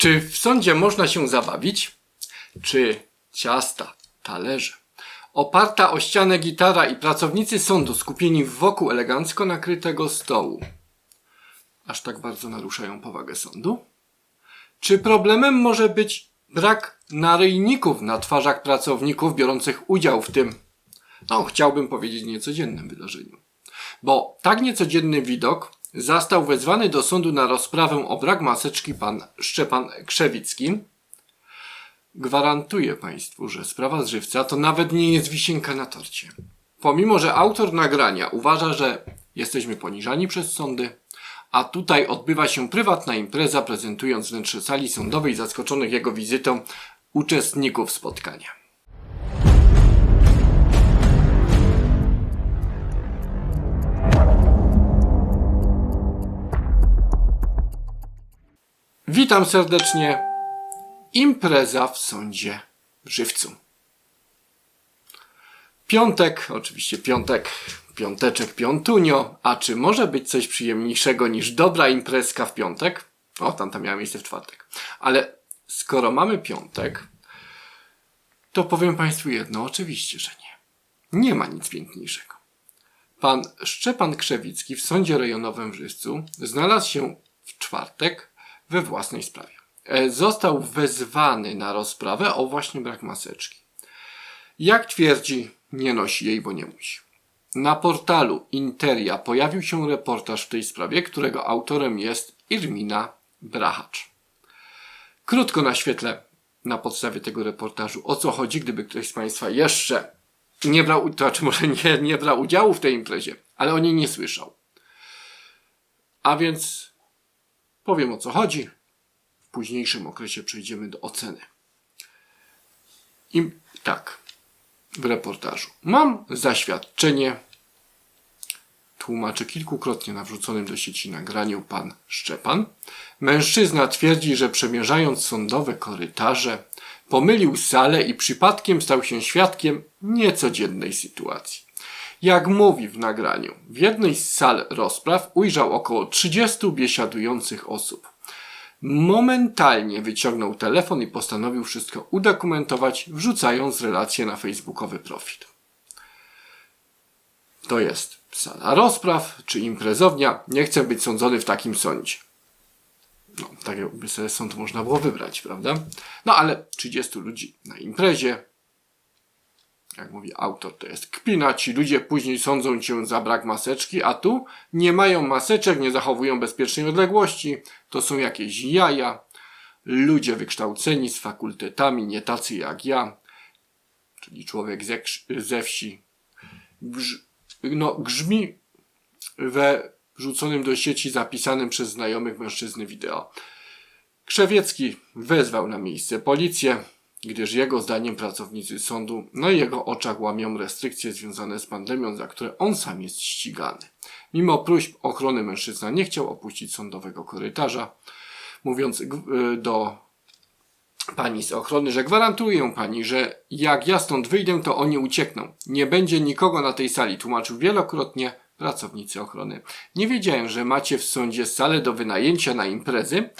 Czy w sądzie można się zabawić? Czy ciasta, talerze? Oparta o ścianę gitara i pracownicy sądu skupieni wokół elegancko nakrytego stołu. Aż tak bardzo naruszają powagę sądu? Czy problemem może być brak naryjników na twarzach pracowników biorących udział w tym, no chciałbym powiedzieć, niecodziennym wydarzeniu? Bo tak niecodzienny widok zastał wezwany do sądu na rozprawę o brak maseczki pan Szczepan Krzewicki. Gwarantuję Państwu, że sprawa z żywca to nawet nie jest wisienka na torcie. Pomimo, że autor nagrania uważa, że jesteśmy poniżani przez sądy, a tutaj odbywa się prywatna impreza prezentując wnętrze sali sądowej zaskoczonych jego wizytą uczestników spotkania. Witam serdecznie. Impreza w sądzie Żywcu. Piątek, oczywiście piątek, piąteczek, piątunio. A czy może być coś przyjemniejszego niż dobra imprezka w piątek? O, tamta miała miejsce w czwartek. Ale skoro mamy piątek, to powiem Państwu jedno, oczywiście, że nie. Nie ma nic piękniejszego. Pan Szczepan Krzewicki w sądzie rejonowym w Żywcu znalazł się w czwartek we własnej sprawie. E, Został wezwany na rozprawę o właśnie brak maseczki. Jak twierdzi, nie nosi jej, bo nie musi. Na portalu Interia pojawił się reportaż w tej sprawie, którego autorem jest Irmina Brachacz. Krótko naświetlę na podstawie tego reportażu, o co chodzi, gdyby ktoś z Państwa jeszcze nie brał, to znaczy może nie, nie brał udziału w tej imprezie, ale o niej nie słyszał. A więc powiem o co chodzi. W późniejszym okresie przejdziemy do oceny. I tak, w reportażu. Mam zaświadczenie, tłumaczy kilkukrotnie na wrzuconym do sieci nagraniu pan Szczepan. Mężczyzna twierdzi, że przemierzając sądowe korytarze, pomylił salę i przypadkiem stał się świadkiem niecodziennej sytuacji. Jak mówi w nagraniu, w jednej z sal rozpraw ujrzał około 30 biesiadujących osób. Momentalnie wyciągnął telefon i postanowił wszystko udokumentować, wrzucając relację na facebookowy profil. To jest sala rozpraw czy imprezownia. Nie chcę być sądzony w takim sądzie. No, tak jakby sobie sąd można było wybrać, prawda? No ale 30 ludzi na imprezie, jak mówi autor, to jest kpina. Ci ludzie później sądzą cię za brak maseczki, a tu nie mają maseczek, nie zachowują bezpiecznej odległości. To są jakieś jaja. Ludzie wykształceni z fakultetami, nie tacy jak ja, czyli człowiek ze, ze wsi. Grz, no, grzmi we wrzuconym do sieci zapisanym przez znajomych mężczyzny wideo. Krzewiecki wezwał na miejsce policję, gdyż jego zdaniem pracownicy sądu na jego oczach łamią restrykcje związane z pandemią, za które on sam jest ścigany. Mimo próśb ochrony mężczyzna nie chciał opuścić sądowego korytarza, mówiąc y, do pani z ochrony, że gwarantuję pani, że jak ja stąd wyjdę, to oni uciekną. Nie będzie nikogo na tej sali, tłumaczył wielokrotnie pracownicy ochrony. Nie wiedziałem, że macie w sądzie salę do wynajęcia na imprezy,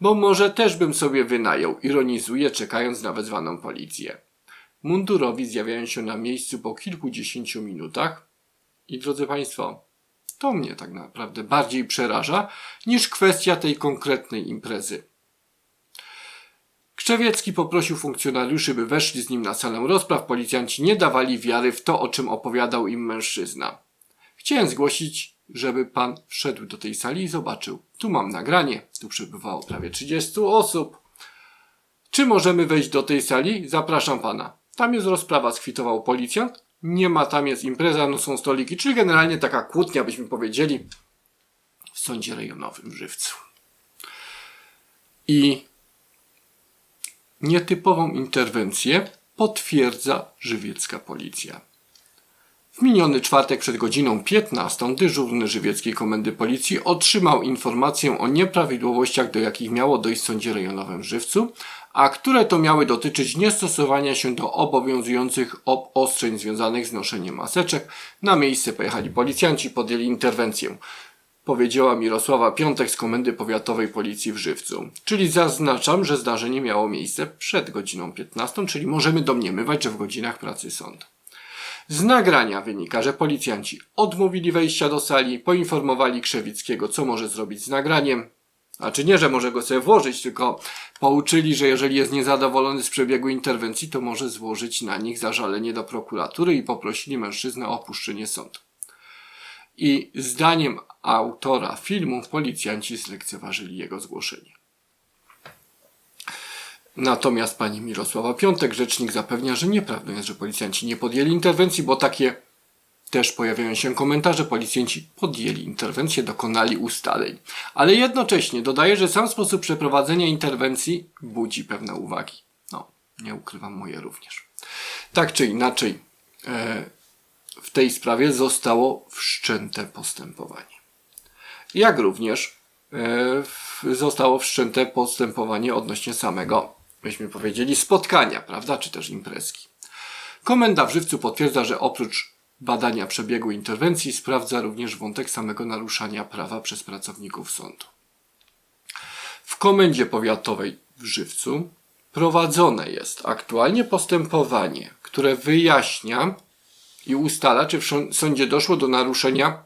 bo może też bym sobie wynajął, ironizuje, czekając na wezwaną policję. Mundurowi zjawiają się na miejscu po kilkudziesięciu minutach i drodzy Państwo, to mnie tak naprawdę bardziej przeraża niż kwestia tej konkretnej imprezy. Krzewiecki poprosił funkcjonariuszy, by weszli z nim na salę rozpraw. Policjanci nie dawali wiary w to, o czym opowiadał im mężczyzna. Chciałem zgłosić, żeby pan wszedł do tej sali i zobaczył. Tu mam nagranie, tu przebywało prawie 30 osób. Czy możemy wejść do tej sali? Zapraszam pana. Tam jest rozprawa, skwitował policjant. Nie ma, tam jest impreza, no są stoliki, czyli generalnie taka kłótnia, byśmy powiedzieli, w sądzie rejonowym w Żywcu. I nietypową interwencję potwierdza żywiecka policja. W miniony czwartek przed godziną 15 dyżurny żywieckiej komendy policji otrzymał informację o nieprawidłowościach, do jakich miało dojść w sądzie rejonowym w Żywcu, a które to miały dotyczyć niestosowania się do obowiązujących obostrzeń związanych z noszeniem maseczek. Na miejsce pojechali policjanci, podjęli interwencję. powiedziała Mirosława Piątek z Komendy Powiatowej Policji w Żywcu. Czyli zaznaczam, że zdarzenie miało miejsce przed godziną 15, czyli możemy domniemywać, że w godzinach pracy sądu. Z nagrania wynika, że policjanci odmówili wejścia do sali, poinformowali Krzewickiego, co może zrobić z nagraniem. A czy nie, że może go sobie włożyć, tylko pouczyli, że jeżeli jest niezadowolony z przebiegu interwencji, to może złożyć na nich zażalenie do prokuratury i poprosili mężczyznę o opuszczenie sądu. I zdaniem autora filmu policjanci zlekceważyli jego zgłoszenie. Natomiast pani Mirosława Piątek, rzecznik, zapewnia, że nieprawdą jest, że policjanci nie podjęli interwencji, bo takie też pojawiają się komentarze. Policjanci podjęli interwencję, dokonali ustaleń. Ale jednocześnie dodaje, że sam sposób przeprowadzenia interwencji budzi pewne uwagi. No, nie ukrywam, moje również. Tak czy inaczej, e, w tej sprawie zostało wszczęte postępowanie. Jak również e, zostało wszczęte postępowanie odnośnie samego, byśmy powiedzieli, spotkania, prawda, czy też imprezki. Komenda w Żywcu potwierdza, że oprócz badania przebiegu interwencji sprawdza również wątek samego naruszania prawa przez pracowników sądu. W Komendzie Powiatowej w Żywcu prowadzone jest aktualnie postępowanie, które wyjaśnia i ustala, czy w sądzie doszło do naruszenia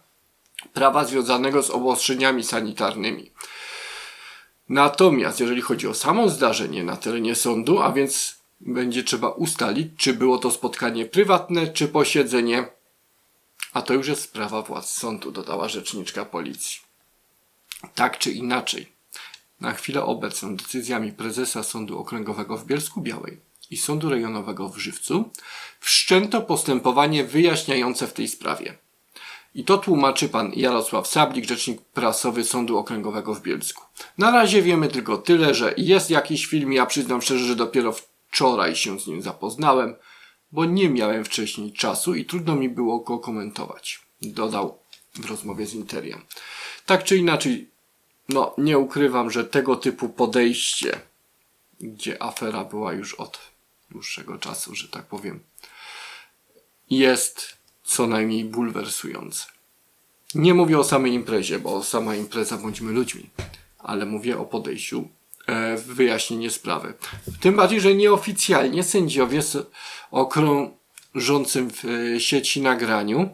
prawa związanego z obostrzeniami sanitarnymi. Natomiast jeżeli chodzi o samo zdarzenie na terenie sądu, a więc będzie trzeba ustalić, czy było to spotkanie prywatne, czy posiedzenie, a to już jest sprawa władz sądu, dodała rzeczniczka policji. Tak czy inaczej, na chwilę obecną decyzjami prezesa Sądu Okręgowego w Bielsku Białej i Sądu Rejonowego w Żywcu wszczęto postępowanie wyjaśniające w tej sprawie. I to tłumaczy pan Jarosław Sablik, rzecznik prasowy Sądu Okręgowego w Bielsku. Na razie wiemy tylko tyle, że jest jakiś film. Ja przyznam szczerze, że dopiero wczoraj się z nim zapoznałem, bo nie miałem wcześniej czasu i trudno mi było go komentować. Dodał w rozmowie z Interiem. Tak czy inaczej, no nie ukrywam, że tego typu podejście, gdzie afera była już od dłuższego czasu, że tak powiem, jest co najmniej bulwersujące. Nie mówię o samej imprezie, bo sama impreza bądźmy ludźmi, ale mówię o podejściu e, w wyjaśnienie sprawy. Tym bardziej, że nieoficjalnie sędziowie s- okrążącym w e, sieci nagraniu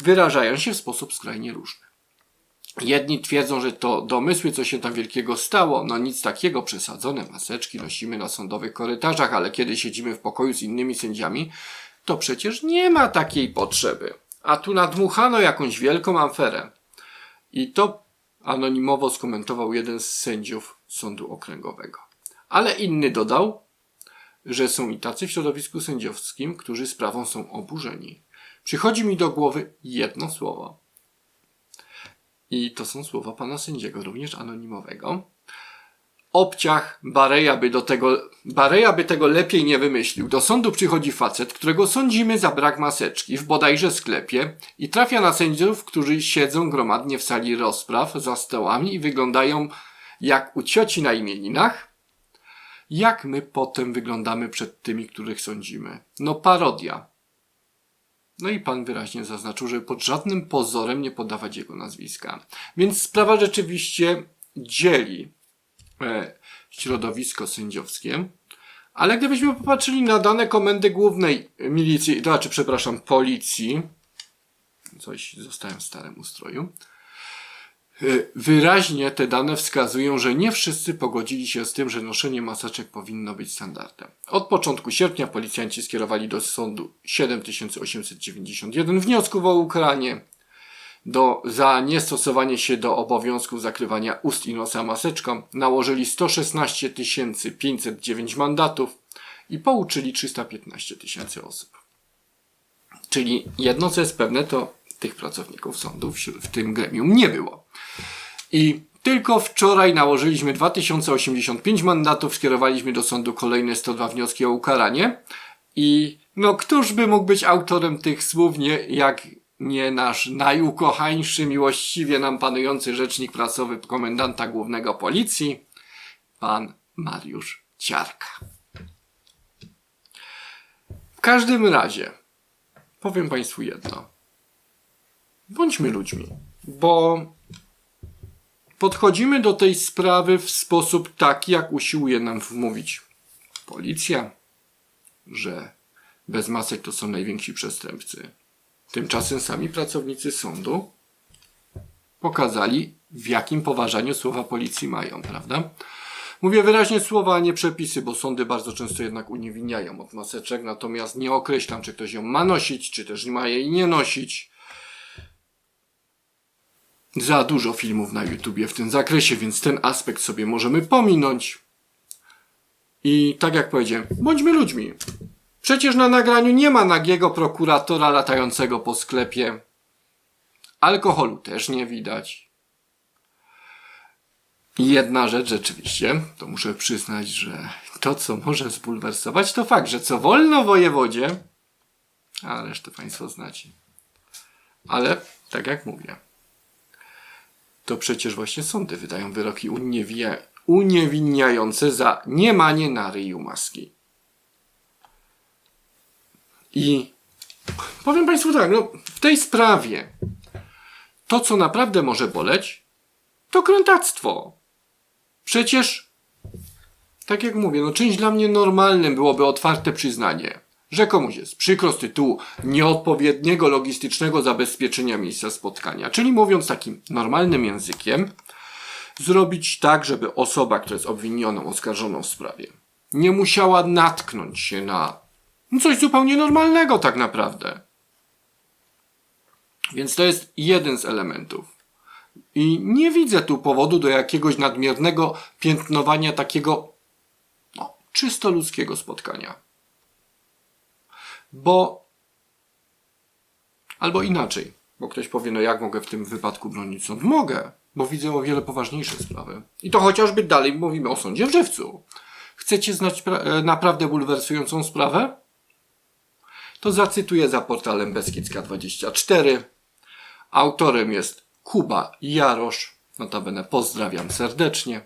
wyrażają się w sposób skrajnie różny. Jedni twierdzą, że to domysły, co się tam wielkiego stało. No nic takiego, przesadzone maseczki nosimy na sądowych korytarzach, ale kiedy siedzimy w pokoju z innymi sędziami, to przecież nie ma takiej potrzeby. A tu nadmuchano jakąś wielką aferę. I to anonimowo skomentował jeden z sędziów sądu okręgowego. Ale inny dodał, że są i tacy w środowisku sędziowskim, którzy sprawą są oburzeni. Przychodzi mi do głowy jedno słowo. I to są słowa pana sędziego, również anonimowego. Obciach Bareja by do tego, Bareja by tego lepiej nie wymyślił. Do sądu przychodzi facet, którego sądzimy za brak maseczki w bodajże sklepie i trafia na sędziów, którzy siedzą gromadnie w sali rozpraw za stołami i wyglądają jak u cioci na imieninach. Jak my potem wyglądamy przed tymi, których sądzimy? No parodia. No i pan wyraźnie zaznaczył, że pod żadnym pozorem nie podawać jego nazwiska. Więc sprawa rzeczywiście dzieli środowisko sędziowskie. Ale gdybyśmy popatrzyli na dane komendy głównej milicji, to znaczy, przepraszam, policji, coś zostałem w starym ustroju, y, wyraźnie te dane wskazują, że nie wszyscy pogodzili się z tym, że noszenie maseczek powinno być standardem. Od początku sierpnia policjanci skierowali do sądu 7891 wniosków o ukaranie do, za niestosowanie się do obowiązków zakrywania ust i nosa maseczką nałożyli 116 509 mandatów i pouczyli 315 tysięcy osób. Czyli jedno co jest pewne, to tych pracowników wśród- w tym gremium nie było. I tylko wczoraj nałożyliśmy 2085 mandatów, skierowaliśmy do sądu kolejne 102 wnioski o ukaranie. I no, któż by mógł być autorem tych słów, nie, jak nie nasz najukochańszy, miłościwie nam panujący rzecznik prasowy komendanta głównego policji, pan Mariusz Ciarka. W każdym razie, powiem Państwu jedno. Bądźmy ludźmi, bo podchodzimy do tej sprawy w sposób taki, jak usiłuje nam wmówić policja, że bez masek to są najwięksi przestępcy. Tymczasem sami pracownicy sądu pokazali, w jakim poważaniu słowa policji mają, prawda? Mówię wyraźnie słowa, a nie przepisy, bo sądy bardzo często jednak uniewinniają od maseczek, natomiast nie określam, czy ktoś ją ma nosić, czy też ma jej nie nosić. Za dużo filmów na YouTubie w tym zakresie, więc ten aspekt sobie możemy pominąć. I tak jak powiedziałem, bądźmy ludźmi. Przecież na nagraniu nie ma nagiego prokuratora latającego po sklepie. Alkoholu też nie widać. Jedna rzecz rzeczywiście, to muszę przyznać, że to, co może zbulwersować, to fakt, że co wolno wojewodzie, a resztę Państwo znacie. Ale, tak jak mówię, to przecież właśnie sądy wydają wyroki uniewinniające za niemanie na ryju maski. I powiem Państwu tak, no, w tej sprawie to, co naprawdę może boleć, to krętactwo. Przecież, tak jak mówię, no czymś dla mnie normalnym byłoby otwarte przyznanie, że komuś jest przykro z tytułu nieodpowiedniego logistycznego zabezpieczenia miejsca spotkania. Czyli mówiąc takim normalnym językiem, zrobić tak, żeby osoba, która jest obwinioną, oskarżoną w sprawie, nie musiała natknąć się na coś zupełnie normalnego tak naprawdę. Więc to jest jeden z elementów. I nie widzę tu powodu do jakiegoś nadmiernego piętnowania takiego no, czysto ludzkiego spotkania. Bo albo inaczej, bo ktoś powie, no jak mogę w tym wypadku bronić sąd? Mogę, bo widzę o wiele poważniejsze sprawy. I to chociażby dalej mówimy o sądzie w Żywcu. Chcecie znać pra- naprawdę bulwersującą sprawę? To zacytuję za portalem Beskidzka24. Autorem jest Kuba Jarosz. Notabene pozdrawiam serdecznie.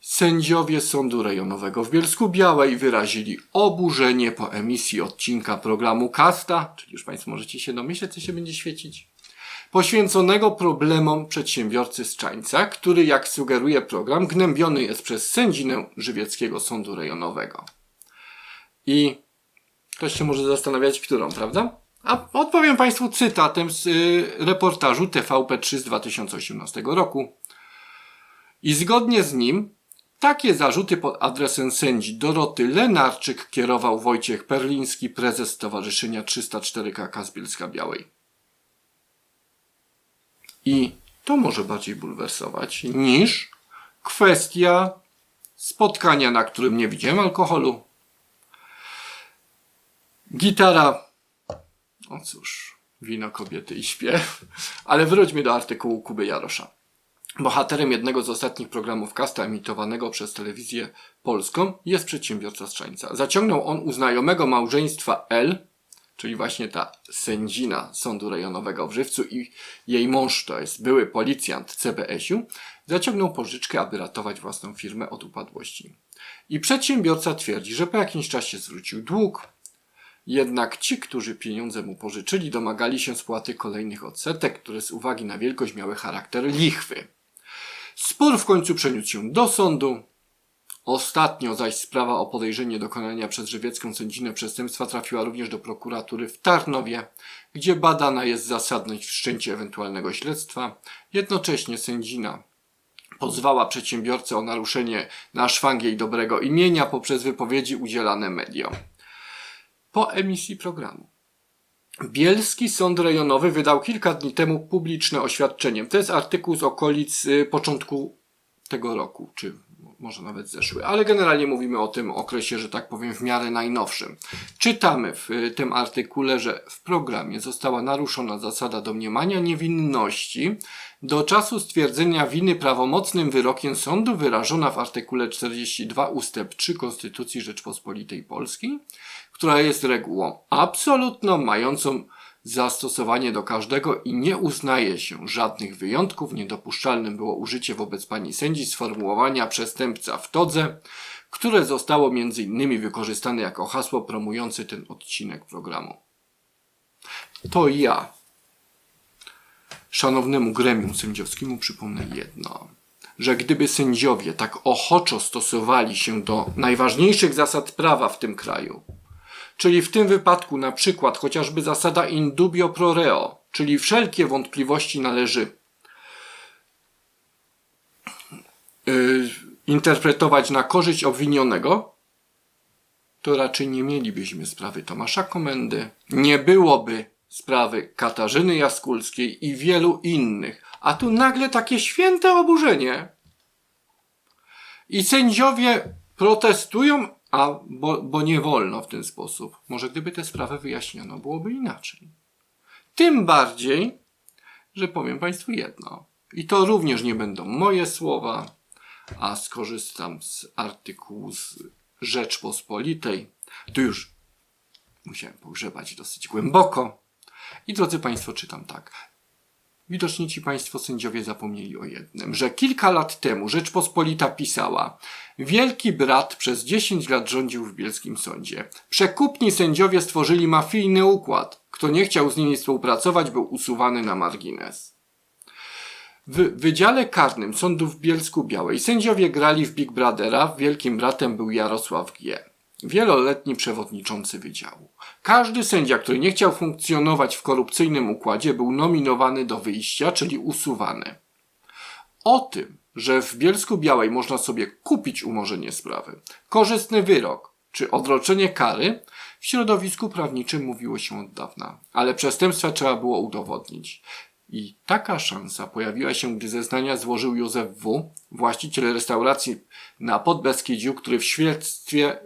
Sędziowie Sądu Rejonowego w Bielsku Białej wyrazili oburzenie po emisji odcinka programu Kasta, czyli już Państwo możecie się domyśleć, co się będzie świecić, poświęconego problemom przedsiębiorcy z Czańca, który, jak sugeruje program, gnębiony jest przez sędzinę Żywieckiego Sądu Rejonowego. I Ktoś się może zastanawiać, którą, prawda? A odpowiem Państwu cytatem z y, reportażu TVP3 z 2018 roku. I zgodnie z nim takie zarzuty pod adresem sędzi Doroty Lenarczyk kierował Wojciech Perliński, prezes Stowarzyszenia 304 KK z Bielska Białej. I to może bardziej bulwersować niż kwestia spotkania, na którym nie widziałem alkoholu, Gitara. O cóż, wino, kobiety i śpiew. Ale wróćmy do artykułu Kuby Jarosza. Bohaterem jednego z ostatnich programów Kasta emitowanego przez telewizję polską jest przedsiębiorca z Czańca. Zaciągnął on u znajomego małżeństwa L, czyli właśnie ta sędzina Sądu Rejonowego w Żywcu i jej mąż to jest były policjant CBS-u, zaciągnął pożyczkę, aby ratować własną firmę od upadłości. I przedsiębiorca twierdzi, że po jakimś czasie zwrócił dług, jednak ci, którzy pieniądze mu pożyczyli, domagali się spłaty kolejnych odsetek, które z uwagi na wielkość miały charakter lichwy. Spór w końcu przeniósł się do sądu. Ostatnio zaś sprawa o podejrzenie dokonania przez żywiecką sędzinę przestępstwa trafiła również do prokuratury w Tarnowie, gdzie badana jest zasadność wszczęcia ewentualnego śledztwa. Jednocześnie sędzina pozwała przedsiębiorcę o naruszenie na szwangiej dobrego imienia poprzez wypowiedzi udzielane mediom po emisji programu. Bielski Sąd Rejonowy wydał kilka dni temu publiczne oświadczenie. To jest artykuł z okolic y, początku tego roku, czy może nawet zeszły, ale generalnie mówimy o tym okresie, że tak powiem, w miarę najnowszym. Czytamy w y, tym artykule, że w programie została naruszona zasada domniemania niewinności do czasu stwierdzenia winy prawomocnym wyrokiem sądu wyrażona w artykule 42 ustęp 3 Konstytucji Rzeczpospolitej Polskiej która jest regułą absolutną, mającą zastosowanie do każdego i nie uznaje się żadnych wyjątków. Niedopuszczalnym było użycie wobec pani sędzi sformułowania przestępca w todze, które zostało między innymi wykorzystane jako hasło promujące ten odcinek programu. To ja szanownemu gremium sędziowskiemu przypomnę jedno, że gdyby sędziowie tak ochoczo stosowali się do najważniejszych zasad prawa w tym kraju, czyli w tym wypadku na przykład chociażby zasada in dubio pro reo, czyli wszelkie wątpliwości należy yy, interpretować na korzyść obwinionego, to raczej nie mielibyśmy sprawy Tomasza Komendy, nie byłoby sprawy Katarzyny Jaskulskiej i wielu innych. A tu nagle takie święte oburzenie. I sędziowie protestują, a bo, bo nie wolno w ten sposób. Może gdyby tę sprawę wyjaśniono, byłoby inaczej. Tym bardziej, że powiem Państwu jedno. I to również nie będą moje słowa, a skorzystam z artykułu z Rzeczpospolitej. Tu już musiałem pogrzebać dosyć głęboko. I drodzy Państwo, czytam tak. Widocznie ci Państwo sędziowie zapomnieli o jednym, że kilka lat temu Rzeczpospolita pisała Wielki brat przez 10 lat rządził w bielskim sądzie. Przekupni sędziowie stworzyli mafijny układ. Kto nie chciał z nimi współpracować, był usuwany na margines. W Wydziale Karnym Sądu w Bielsku Białej sędziowie grali w Big Brothera, wielkim bratem był Jarosław G. Wieloletni przewodniczący wydziału. Każdy sędzia, który nie chciał funkcjonować w korupcyjnym układzie, był nominowany do wyjścia, czyli usuwany. O tym, że w Bielsku Białej można sobie kupić umorzenie sprawy, korzystny wyrok czy odroczenie kary, w środowisku prawniczym mówiło się od dawna, ale przestępstwa trzeba było udowodnić. I taka szansa pojawiła się, gdy zeznania złożył Józef W., właściciel restauracji na Podbeskidziu, który w śledztwie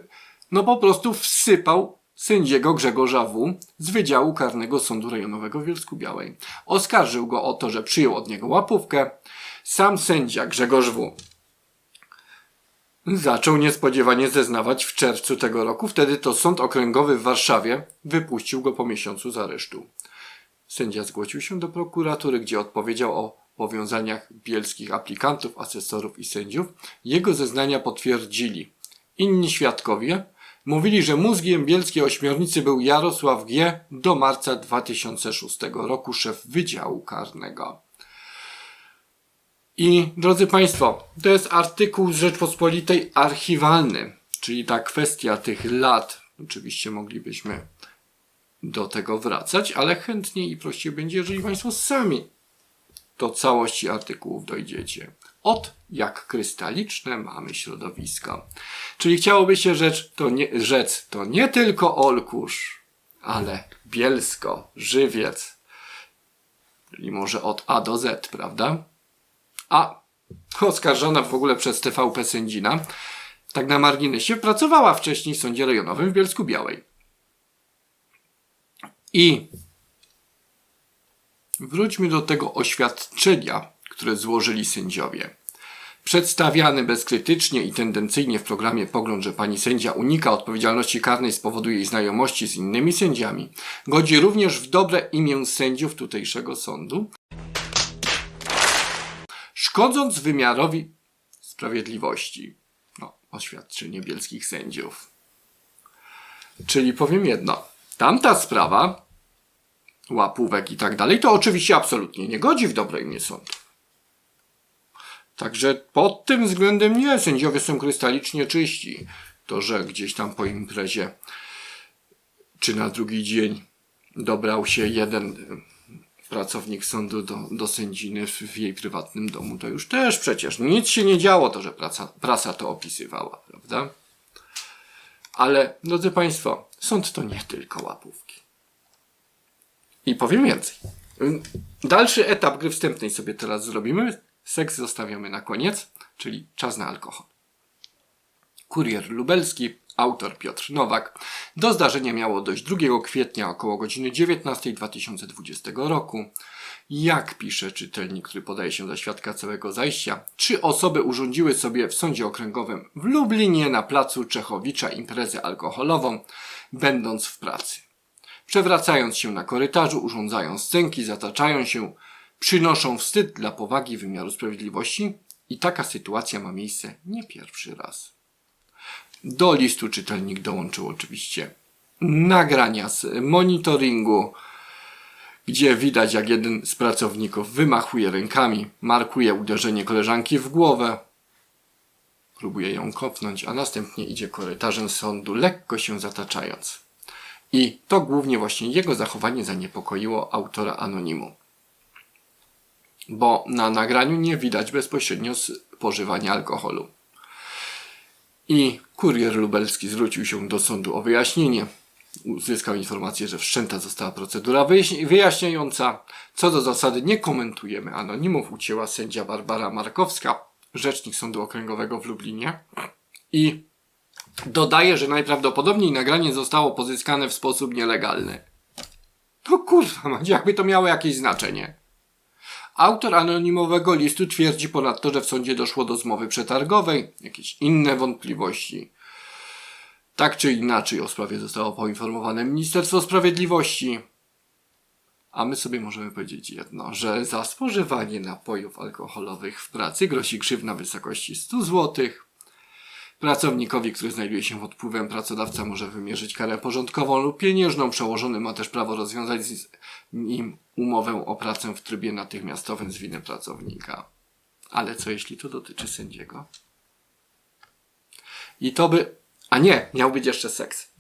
no po prostu wsypał sędziego Grzegorza W. z Wydziału Karnego Sądu Rejonowego w Bielsku Białej. Oskarżył go o to, że przyjął od niego łapówkę. Sam sędzia Grzegorz W. zaczął niespodziewanie zeznawać w czerwcu tego roku. Wtedy to Sąd Okręgowy w Warszawie wypuścił go po miesiącu z aresztu. Sędzia zgłosił się do prokuratury, gdzie odpowiedział o powiązaniach bielskich aplikantów, asesorów i sędziów. Jego zeznania potwierdzili. Inni świadkowie mówili, że mózgiem bielskiej ośmiornicy był Jarosław G. do marca 2006 roku szef Wydziału Karnego. I drodzy Państwo, to jest artykuł z Rzeczpospolitej archiwalny, czyli ta kwestia tych lat. Oczywiście moglibyśmy do tego wracać, ale chętniej i prościej będzie, jeżeli Państwo sami do całości artykułów dojdziecie. Od jak krystaliczne mamy środowisko. Czyli chciałoby się rzecz to nie, rzec to nie tylko Olkusz, ale Bielsko, Żywiec, czyli może od A do Z, prawda? A oskarżona w ogóle przez TVP Sędzina, tak na marginesie, pracowała wcześniej w Sądzie Rejonowym w Bielsku Białej. I wróćmy do tego oświadczenia, które złożyli sędziowie. Przedstawiany bezkrytycznie i tendencyjnie w programie pogląd, że pani sędzia unika odpowiedzialności karnej z powodu jej znajomości z innymi sędziami, godzi również w dobre imię sędziów tutejszego sądu, szkodząc wymiarowi sprawiedliwości. No, oświadczenie bielskich sędziów. Czyli powiem jedno. Tamta sprawa, łapówek i tak dalej, to oczywiście absolutnie nie godzi w dobre imię sądu. Także pod tym względem nie, sędziowie są krystalicznie czyści. To, że gdzieś tam po imprezie czy na drugi dzień dobrał się jeden pracownik sądu do, do sędziny w, w jej prywatnym domu, to już też przecież nic się nie działo, to że praca, prasa to opisywała, prawda? Ale, drodzy Państwo, sąd to nie tylko łapówki. I powiem więcej. Dalszy etap gry wstępnej sobie teraz zrobimy. Seks zostawiamy na koniec, czyli czas na alkohol. Kurier lubelski, autor Piotr Nowak. Do zdarzenia miało dojść 2 kwietnia około godziny 19 2020 roku. Jak pisze czytelnik, który podaje się za świadka całego zajścia, trzy osoby urządziły sobie w sądzie okręgowym w Lublinie na placu Czechowicza imprezę alkoholową, będąc w pracy. Przewracając się na korytarzu, urządzają scenki, zataczają się, przynoszą wstyd dla powagi wymiaru sprawiedliwości i taka sytuacja ma miejsce nie pierwszy raz. Do listu czytelnik dołączył oczywiście nagrania z monitoringu, gdzie widać jak jeden z pracowników wymachuje rękami, markuje uderzenie koleżanki w głowę, próbuje ją kopnąć, a następnie idzie korytarzem sądu, lekko się zataczając. I to głównie właśnie jego zachowanie zaniepokoiło autora anonimu. Bo na nagraniu nie widać bezpośrednio spożywania alkoholu. I kurier lubelski zwrócił się do sądu o wyjaśnienie. Uzyskał informację, że wszczęta została procedura wyjaśni- wyjaśniająca. Co do zasady nie komentujemy anonimów, ucięła sędzia Barbara Markowska, rzecznik Sądu Okręgowego w Lublinie. I dodaje, że najprawdopodobniej nagranie zostało pozyskane w sposób nielegalny. To kurwa, mać, jakby to miało jakieś znaczenie. Autor anonimowego listu twierdzi ponadto, że w sądzie doszło do zmowy przetargowej, jakieś inne wątpliwości. Tak czy inaczej o sprawie zostało poinformowane Ministerstwo Sprawiedliwości. A my sobie możemy powiedzieć jedno, że za spożywanie napojów alkoholowych w pracy grozi grzywna w wysokości 100 zł. Pracownikowi, który znajduje się pod wpływem pracodawca może wymierzyć karę porządkową lub pieniężną. Przełożony ma też prawo rozwiązać z nim umowę o pracę w trybie natychmiastowym z winy pracownika. Ale co jeśli to dotyczy sędziego? I to by. A nie, miał być jeszcze seks.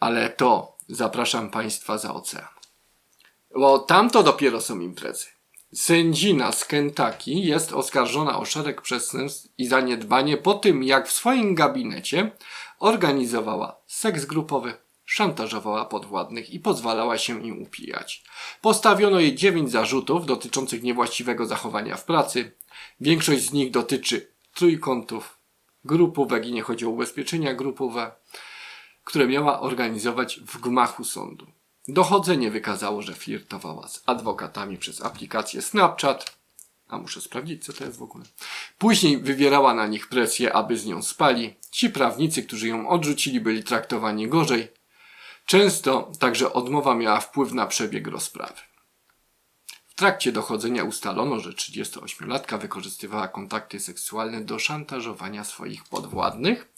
Ale to zapraszam Państwa za ocean. Bo tam to dopiero są imprezy. Sędzina z Kentucky jest oskarżona o szereg przestępstw i zaniedbanie po tym, jak w swoim gabinecie organizowała seks grupowy, szantażowała podwładnych i pozwalała się im upijać. Postawiono jej dziewięć zarzutów dotyczących niewłaściwego zachowania w pracy. Większość z nich dotyczy trójkątów grupówek i nie chodzi o ubezpieczenia grupowe, które miała organizować w gmachu sądu. Dochodzenie wykazało, że flirtowała z adwokatami przez aplikację Snapchat. A muszę sprawdzić, co to jest w ogóle. Później wywierała na nich presję, aby z nią spali. Ci prawnicy, którzy ją odrzucili, byli traktowani gorzej. Często także odmowa miała wpływ na przebieg rozprawy. W trakcie dochodzenia ustalono, że 38-latka wykorzystywała kontakty seksualne do szantażowania swoich podwładnych,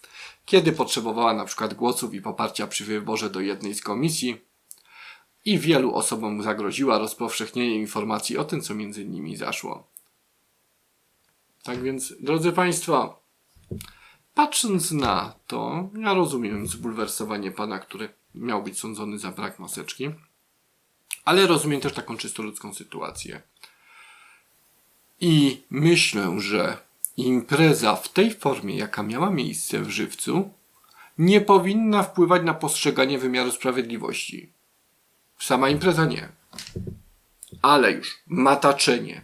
kiedy potrzebowała na przykład głosów i poparcia przy wyborze do jednej z komisji i wielu osobom zagroziła rozpowszechnienie informacji o tym, co między nimi zaszło. Tak więc, drodzy Państwo, patrząc na to, ja rozumiem zbulwersowanie pana, który miał być sądzony za brak maseczki, ale rozumiem też taką czysto ludzką sytuację. I myślę, że impreza w tej formie, jaka miała miejsce w żywcu, nie powinna wpływać na postrzeganie wymiaru sprawiedliwości. Sama impreza nie. Ale już mataczenie,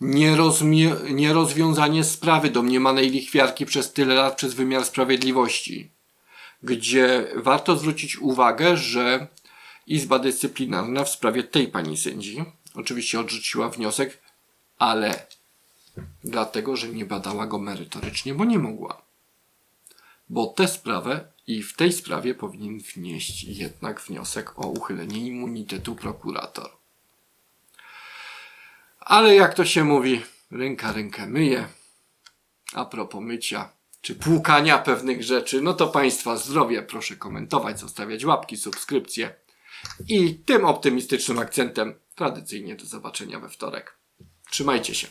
nierozmie- nierozwiązanie sprawy domniemanej lichwiarki przez tyle lat przez wymiar sprawiedliwości, gdzie warto zwrócić uwagę, że Izba Dyscyplinarna w sprawie tej pani sędzi oczywiście odrzuciła wniosek, ale dlatego, że nie badała go merytorycznie, bo nie mogła. Bo tę sprawę i w tej sprawie powinien wnieść jednak wniosek o uchylenie immunitetu prokurator. Ale jak to się mówi, ręka rękę myje. A propos mycia czy płukania pewnych rzeczy, no to Państwa zdrowie proszę komentować, zostawiać łapki, subskrypcje. I tym optymistycznym akcentem tradycyjnie do zobaczenia we wtorek. Trzymajcie się.